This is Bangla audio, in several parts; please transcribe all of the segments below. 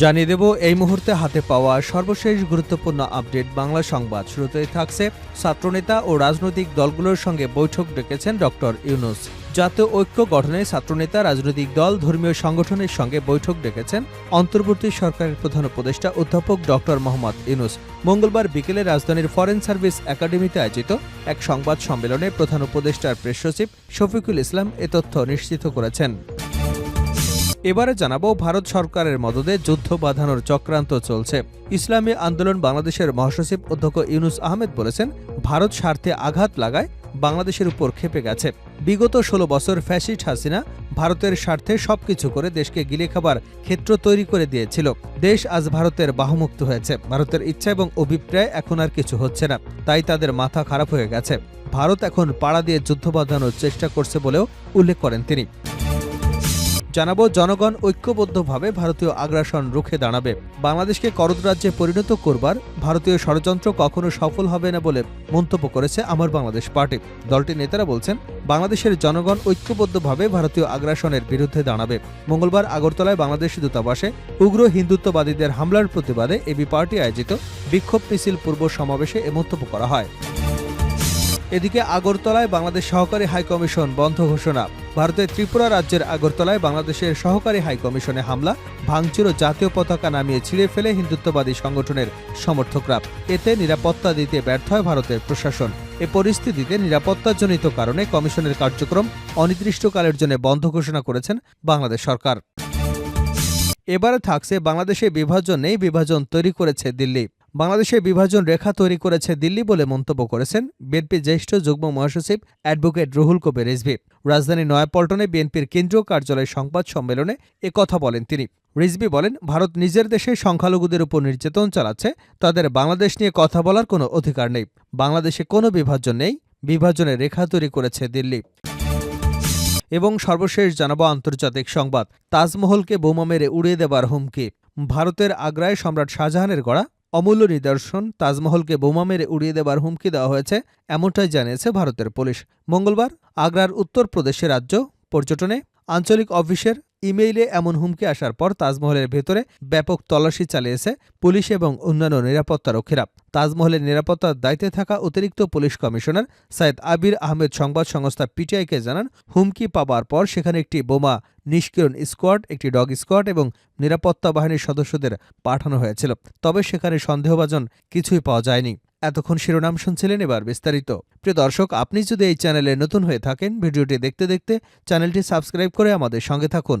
জানিয়ে দেব, এই মুহূর্তে হাতে পাওয়া সর্বশেষ গুরুত্বপূর্ণ আপডেট বাংলা সংবাদ। শুরুতেই থাকছে ছাত্রনেতা ও রাজনৈতিক দলগুলোর সঙ্গে বৈঠক ডেকেছেন ডক্টর ইউনুস। জাতীয় ঐক্য গঠনে ছাত্রনেতা, রাজনৈতিক দল, ধর্মীয় সংগঠনের সঙ্গে বৈঠক ডেকেছেন অন্তর্বর্তী সরকারের প্রধান উপদেষ্টা অধ্যাপক ডক্টর মোহাম্মদ ইউনুস। মঙ্গলবার বিকেলে রাজধানীর ফরেন সার্ভিস একাডেমিতে আয়োজিত এক সংবাদ সম্মেলনে প্রধান উপদেষ্টার প্রেস সচিব শফিকুল ইসলাম এ তথ্য নিশ্চিত করেছেন। এবারে জানাব ভারত সরকারের মদদে যুদ্ধ বাঁধানোর চক্রান্ত চলছে। ইসলামী আন্দোলন বাংলাদেশের মহাসচিব অধ্যক্ষ ইউনুস আহমেদ বলেছেন, ভারত স্বার্থে আঘাত লাগায় বাংলাদেশের উপর খেপে গেছে। বিগত ষোলো বছর ফ্যাসিস্ট হাসিনা ভারতের স্বার্থে সবকিছু করে দেশকে গিলে খাবার ক্ষেত্র তৈরি করে দিয়েছিল। দেশ আজ ভারতের বাহুমুক্ত হয়েছে। ভারতের ইচ্ছা এবং অভিপ্রায় এখন আর কিছু হচ্ছে না। তাই তাদের মাথা খারাপ হয়ে গেছে। ভারত এখন পাড়া দিয়ে যুদ্ধ বাঁধানোর চেষ্টা করছে বলেও উল্লেখ করেন তিনি। জানাব, জনগণ ঐক্যবদ্ধভাবে ভারতীয় আগ্রাসন রুখে দাঁড়াবে। বাংলাদেশকে করদ রাজ্যে পরিণত করবার ভারতীয় ষড়যন্ত্র কখনো সফল হবে না বলে মন্তব্য করেছে আমার বাংলাদেশ পার্টি। দলটির নেতারা বলছেন, বাংলাদেশের জনগণ ঐক্যবদ্ধভাবে ভারতীয় আগ্রাসনের বিরুদ্ধে দাঁড়াবে। মঙ্গলবার আগরতলায় বাংলাদেশ দূতাবাসে উগ্র হিন্দুত্ববাদীদের হামলার প্রতিবাদে এবি পার্টি আয়োজিত বিক্ষোভ মিছিল পূর্ব সমাবেশে এ মন্তব্য করা হয়। এদিকে আগরতলায় বাংলাদেশ সহকারী হাইকমিশন বন্ধ ঘোষণা। ভারতের ত্রিপুরা রাজ্যের আগরতলায় বাংলাদেশের সহকারী হাইকমিশনে হামলা, ভাঙচুর ও জাতীয় পতাকা নামিয়ে ছিঁড়ে ফেলে হিন্দুত্ববাদী সংগঠনের সমর্থকরা। এতে নিরাপত্তা দিতে ব্যর্থ হয় ভারতের প্রশাসন। এ পরিস্থিতিতে নিরাপত্তাজনিত কারণে কমিশনের কার্যক্রম অনির্দিষ্টকালের জন্য বন্ধ ঘোষণা করেছেন বাংলাদেশ সরকার। এবারে থাকছে বাংলাদেশে বিভাজন নেই, বিভাজন তৈরি করেছে দিল্লি। বাংলাদেশে বিভাজন রেখা তৈরি করেছে দিল্লি বলে মন্তব্য করেছেন বিএনপি জ্যেষ্ঠ যুগ্ম মহাসচিব অ্যাডভোকেট রুহুল কবির রিজভি। রাজধানী নয়াপল্টনে বিএনপির কেন্দ্রীয় কার্যালয় সংবাদ সম্মেলনে কথা বলেন তিনি। রিজভি বলেন, ভারত নিজের দেশে সংখ্যালঘুদের উপর নির্যাতন চালাচ্ছে, তাদের বাংলাদেশ নিয়ে কথা বলার কোনো অধিকার নেই। বাংলাদেশে কোনো বিভাজন নেই, বিভাজনের রেখা তৈরি করেছে দিল্লি। এবং সর্বশেষ জানাব আন্তর্জাতিক সংবাদ। তাজমহলকে বোমা মেরে উড়িয়ে দেবার হুমকি। ভারতের আগ্রায় সম্রাট শাহজাহানের গড়া অমূল্য নিদর্শন তাজমহলকে বোমা মেরে উড়িয়ে দেবার হুমকি দেওয়া হয়েছে, এমনটাই জানিয়েছে ভারতের পুলিশ। মঙ্গলবার আগ্রার উত্তরপ্রদেশের রাজ্য পর্যটনে আঞ্চলিক অফিসের ইমেইলে এমন হুমকি আসার পর তাজমহলের ভেতরে ব্যাপক তল্লাশি চালিয়েছে পুলিশ এবং অন্যান্য নিরাপত্তারক্ষীরা তাজমহলের নিরাপত্তার দায়িত্বে থাকা অতিরিক্ত পুলিশ কমিশনার সাইদ আবির আহমেদ সংবাদ সংস্থা পিটিআইকে জানান, হুমকি পাবার পর সেখানে একটি বোমা নিষ্ক্রিয়ণ স্কোয়াড, একটি ডগ স্কোয়াড এবং নিরাপত্তা বাহিনীর সদস্যদের পাঠানো হয়েছিল। তবে সেখানে সন্দেহভাজন কিছুই পাওয়া যায়নি। এতক্ষণ শিরোনাম শুনছিলেন এবার বিস্তারিত। প্রিয় দর্শক, আপনি যদি এই চ্যানেলে নতুন হয়ে থাকেন, ভিডিওটি দেখতে দেখতে চ্যানেলটি সাবস্ক্রাইব করে আমাদের সঙ্গে থাকুন।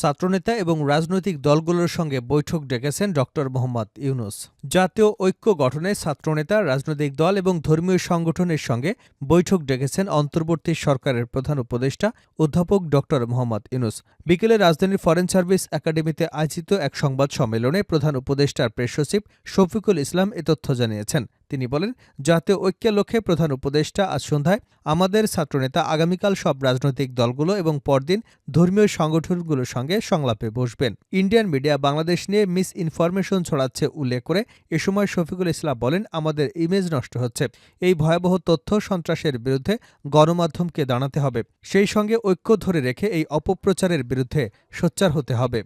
ছাত্রনেতা এবং রাজনৈতিক দলগুলোর সঙ্গে বৈঠক ডেকেছেন ডক্টর মোহাম্মদ ইউনুস। জাতীয় ঐক্য গঠনে ছাত্রনেতা, রাজনৈতিক দল এবং ধর্মীয় সংগঠনের সঙ্গে বৈঠক ডেকেছেন অন্তর্বর্তী সরকারের প্রধান উপদেষ্টা, অধ্যাপক ডক্টর মোহাম্মদ ইউনুস। বিকেলে রাজধানীর ফরেন সার্ভিস একাডেমিতে আয়োজিত এক সংবাদ সম্মেলনে প্রধান উপদেষ্টার প্রেস সচিব শফিকুল ইসলাম এ তথ্য জানিয়েছেন। তিনি বলেন, জাতীয় ঐক্যের লক্ষ্যে প্রধান উপদেষ্টা আজ সন্ধ্যায় আমাদের ছাত্রনেতা আগামীকাল সব রাজনৈতিক দলগুলো এবং পরদিন ধর্মীয় সংগঠনগুলোর সঙ্গে সংলাপে বসবেন। ইন্ডিয়ান মিডিয়া বাংলাদেশ নিয়ে মিস ইনফরমেশন ছড়াচ্ছে উল্লেখ করে এ সময় শফিকুল ইসলাম বলেন, আমাদের ইমেজ নষ্ট হচ্ছে। এই ভয়াবহ তথ্য সন্ত্রাসের বিরুদ্ধে গণমাধ্যমকে দাঁড়াতে হবে। সেই সঙ্গে ঐক্য ধরে রেখে এই অপপ্রচারের বিরুদ্ধে সোচ্চার হতে হবে।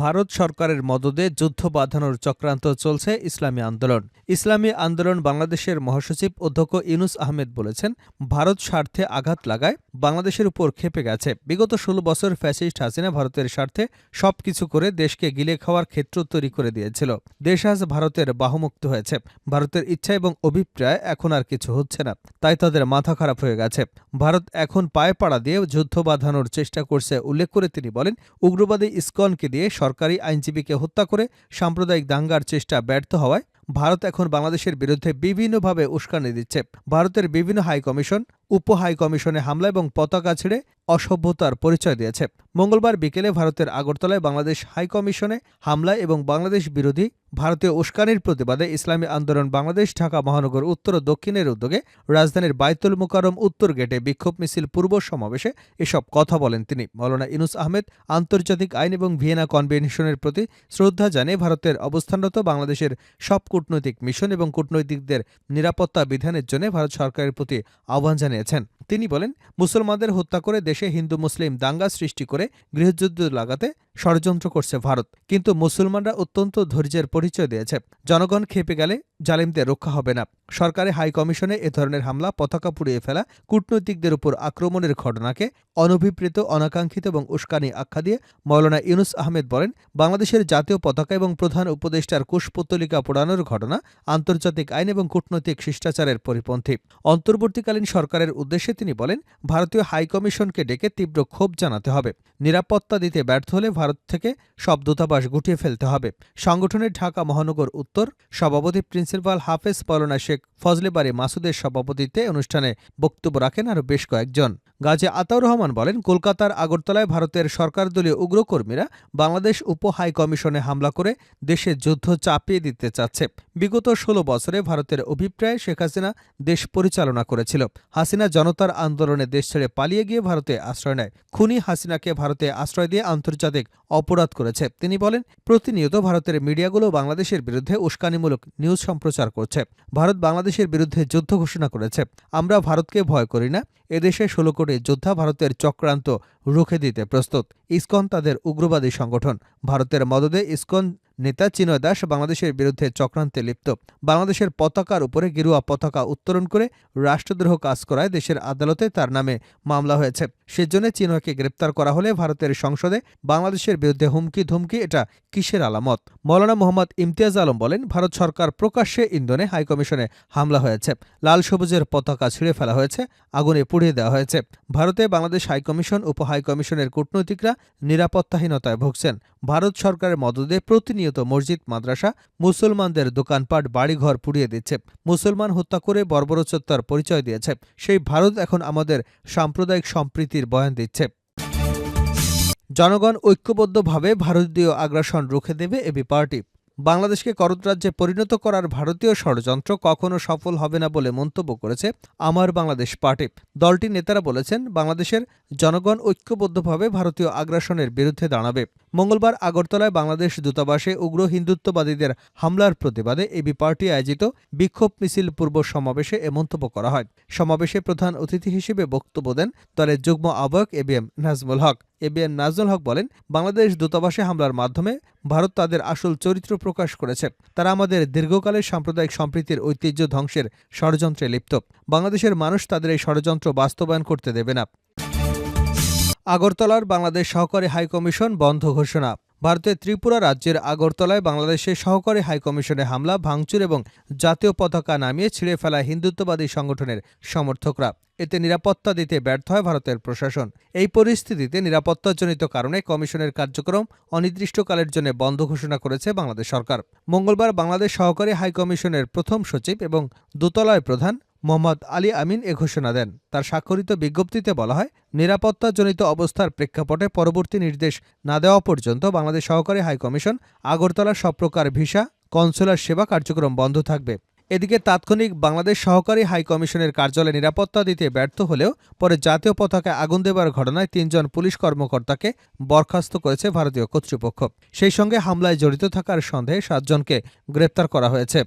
ভারত সরকারের মদদে যুদ্ধ বাঁধানোর চক্রান্ত চলছে ইসলামী আন্দোলন। ইসলামী আন্দোলন বাংলাদেশের মহাসচিব অধ্যক্ষ ইউনুস আহমেদ বলেছেন, ভারত স্বার্থে আঘাত লাগায় বাংলাদেশের উপর খেপে গেছে। বিগত ষোলো বছর ফ্যাসিস্ট হাসিনা ভারতের স্বার্থে সবকিছু করে দেশকে গিলে খাওয়ার ক্ষেত্র তৈরি করে দিয়েছিল। দেশ আজ ভারতের বাহুমুক্ত হয়েছে। ভারতের ইচ্ছা এবং অভিপ্রায় এখন আর কিছু হচ্ছে না, তাই তাদের মাথা খারাপ হয়ে গেছে। ভারত এখন পায়ে পাড়া দিয়ে যুদ্ধ বাঁধানোর চেষ্টা করছে, উল্লেখ করে তিনি বলেন, উগ্রবাদী ইসকনকে দিয়ে সরকারি আইনজীবীকে হত্যা করে সাম্প্রদায়িক দাঙ্গার চেষ্টা ব্যর্থ হওয়ায় ভারত এখন বাংলাদেশের বিরুদ্ধে বিভিন্নভাবে উস্কানি দিচ্ছে। ভারতের বিভিন্ন হাই কমিশন উপ হাই কমিশনে হামলা এবং পতাকা ছেড়ে অসভ্যতার পরিচয় দিয়েছে। মঙ্গলবার বিকেলে ভারতের আগরতলায় বাংলাদেশ হাই কমিশনে হামলা এবং বাংলাদেশ বিরোধী ভারতীয় উস্কানির প্রতিবাদে ইসলামী আন্দোলন বাংলাদেশ ঢাকা মহানগর উত্তর ও দক্ষিণের উদ্যোগে রাজধানীর বাইতুল মুকারম উত্তর গেটে বিক্ষোভ মিছিল পূর্ব সমাবেশে এসব কথা বলেন তিনি। মৌলানা ইনুস আহমেদ আন্তর্জাতিক আইন এবং ভিয়েনা কনভেনশনের প্রতি শ্রদ্ধা জানিয়ে ভারতের অবস্থানরত বাংলাদেশের সব কূটনৈতিক মিশন এবং কূটনৈতিকদের নিরাপত্তা বিধানের জন্য ভারত সরকারের প্রতি আহ্বান জানিয়েছেন। তিনি বলেন মুসলমানদের হত্যা করে দেশে হিন্দু মুসলিম দাঙ্গা সৃষ্টি করে গৃহযুদ্ধ লাগাতে ষড়যন্ত্র করছে ভারত। কিন্তু মুসলমানরা অত্যন্ত ধৈর্যের পরিচয় দিয়েছে। জনগণ খেপে গেলে জালিমদের রক্ষা হবে না। সরকারি হাই কমিশনে এ ধরনের হামলা, পতাকা পুড়িয়ে ফেলা, কূটনৈতিকদের উপর আক্রমণের ঘটনাকে অনভিপ্রেত, অনাকাঙ্ক্ষিত এবং উস্কানি আখ্যা দিয়ে মৌলানা ইউনুস আহমেদ বলেন, বাংলাদেশের জাতীয় পতাকা এবং প্রধান উপদেষ্টার কুশপুত্তলিকা পোড়ানোর ঘটনা আন্তর্জাতিক আইন এবং কূটনৈতিক শিষ্টাচারের পরিপন্থী। অন্তর্বর্তীকালীন সরকারের উদ্দেশ্যে তিনি বলেন, ভারতীয় হাই কমিশনকে ডেকে তীব্র ক্ষোভ জানাতে হবে। নিরাপত্তা দিতে ব্যর্থ হলে ভারত থেকে সব দূতাবাস গুটিয়ে ফেলতে হবে। সংগঠনের ঢাকা মহানগর উত্তর সভাপতি প্রিন্সিপাল হাফেজ পলনা শেখ ফজলে বাড়ি মাসুদের সভাপতিত্বে অনুষ্ঠানে বক্তব্য রাখেন আরও বেশ কয়েকজন। গাজী আতাউর রহমান বলেন, কলকাতার আগরতলায় ভারতের সরকারদলীয় উগ্রকর্মীরা বাংলাদেশ উপ হাই কমিশনে হামলা করে দেশে যুদ্ধ চাপিয়ে দিতে চাচ্ছে। বিগত ষোলো বছরে ভারতের অভিপ্রায় শেখ হাসিনা দেশ পরিচালনা করেছিল। হাসিনা জনতার আন্দোলনে দেশ ছেড়ে পালিয়ে গিয়ে ভারতে আশ্রয় নেয়। খুনি হাসিনাকে ভারতে আশ্রয় দিয়ে আন্তর্জাতিক অপরাধ করেছে। তিনি বলেন, প্রতিনিয়ত ভারতের মিডিয়াগুলো বাংলাদেশের বিরুদ্ধে উস্কানিমূলক নিউজ সম্প্রচার করছে। ভারত বাংলাদেশের বিরুদ্ধে যুদ্ধ ঘোষণা করেছে। আমরা ভারতকে ভয় করি না এদেশে ষোলো কোটি যোদ্ধা ভারতের চক্রান্ত রুখে দিতে প্রস্তুত। ইসকন তাদের উগ্রবাদী সংগঠন। ভারতের মদদে ইসকন নেতা চিনয় দাস বাংলাদেশের বিরুদ্ধে চক্রান্তে লিপ্ত। বাংলাদেশের পতাকার উপরে গেরুয়া পতাকা উত্তোলন করে রাষ্ট্রদ্রোহ কাজ করায় দেশের আদালতে তার নামে মামলা হয়েছে। সেজন্য চিনয়কে গ্রেপ্তার করা হলে ভারতের সংসদে বাংলাদেশের বিরুদ্ধে হুমকি ধুমকি, এটা কিসের আলামত? মৌলানা মোহাম্মদ ইমতিয়াজ আলম বলেন, ভারত সরকার প্রকাশ্যে ইন্ধনে হাইকমিশনে হামলা হয়েছে। লাল সবুজের পতাকা ছিঁড়ে ফেলা হয়েছে। আগুনে পুড়িয়ে দেওয়া হয়েছে। ভারতে বাংলাদেশ হাইকমিশন উপ হাইকমিশনের কূটনৈতিকরা নিরাপত্তাহীনতায় ভুগছেন। ভারত সরকারের মদদে প্রতিনিয়ত মসজিদ, মাদ্রাসা, মুসলমানদের দোকানপাট, বাড়িঘর পুড়িয়ে দিচ্ছে। মুসলমান হত্যা করে বর্বরোচ্চত্বর পরিচয় দিয়েছে। সেই ভারত এখন আমাদের সাম্প্রদায়িক সম্প্রীতির বয়ান দিচ্ছে। জনগণ ঐক্যবদ্ধভাবে ভারতীয় আগ্রাসন রুখে দেবে এবি পার্টি। বাংলাদেশকে করতরাজ্যে পরিণত করার ভারতীয় ষড়যন্ত্র কখনো সফল হবে না বলে মন্তব্য করেছে আমার বাংলাদেশ পার্টি। দলটির নেতারা বলেছেন, বাংলাদেশের জনগণ ঐক্যবদ্ধভাবে ভারতীয় আগ্রাসনের বিরুদ্ধে দাঁড়াবে। মঙ্গলবার আগরতলায় বাংলাদেশ দূতাবাসে উগ্র হিন্দুত্ববাদীদের হামলার প্রতিবাদে এবি পার্টি আয়োজিত বিক্ষোভ মিছিল পূর্ব সমাবেশে এ মন্তব্য করা হয়। সমাবেশে প্রধান অতিথি হিসেবে বক্তব্য দেন দলের যুগ্ম আহ্বায়ক এবিএম নাজমুল হক। এবিএম নাজমুল হক বলেন, বাংলাদেশ দূতাবাসে হামলার মাধ্যমে ভারত তাদের আসল চরিত্র প্রকাশ করেছে। তারা আমাদের দীর্ঘকালের সাম্প্রদায়িক সম্প্রীতির ঐতিহ্য ধ্বংসের ষড়যন্ত্রে লিপ্ত। বাংলাদেশের মানুষ তাদের এই ষড়যন্ত্র বাস্তবায়ন করতে দেবে না। আগরতলার বাংলাদেশ সহকারী হাইকমিশন বন্ধ ঘোষণা। ভারতের ত্রিপুরা রাজ্যের আগরতলায় বাংলাদেশের সহকারী হাইকমিশনে হামলা, ভাঙচুর এবং জাতীয় পতাকা নামিয়ে ছিঁড়ে ফেলা হিন্দুত্ববাদী সংগঠনের সমর্থকরা। এতে নিরাপত্তা দিতে ব্যর্থ হয় ভারতের প্রশাসন। এই পরিস্থিতিতে নিরাপত্তাজনিত কারণে কমিশনের কার্যক্রম অনির্দিষ্টকালের জন্য বন্ধ ঘোষণা করেছে বাংলাদেশ সরকার। মঙ্গলবার বাংলাদেশ সহকারী হাইকমিশনের প্রথম সচিব এবং দোতলায় প্রধান মোহাম্মদ আলী আমিন এ ঘোষণা দেন। তার স্বাক্ষরিত বিজ্ঞপ্তিতে বলা হয়, নিরাপত্তাজনিত অবস্থার প্রেক্ষাপটে পরবর্তী নির্দেশ না দেওয়া পর্যন্ত বাংলাদেশ সহকারী হাইকমিশন আগরতলার সব প্রকার ভিসা, কনসুলার সেবা কার্যক্রম বন্ধ থাকবে। এদিকে তাৎক্ষণিক বাংলাদেশ সহকারী হাইকমিশনের কার্যালয়ে নিরাপত্তা দিতে ব্যর্থ হলেও পরে জাতীয় পতাকায় আগুন দেবার ঘটনায় তিনজন পুলিশ কর্মকর্তাকে বরখাস্ত করেছে ভারতীয় কর্তৃপক্ষ। সেই সঙ্গে হামলায় জড়িত থাকার সন্দেহে সাতজনকে গ্রেপ্তার করা হয়েছে।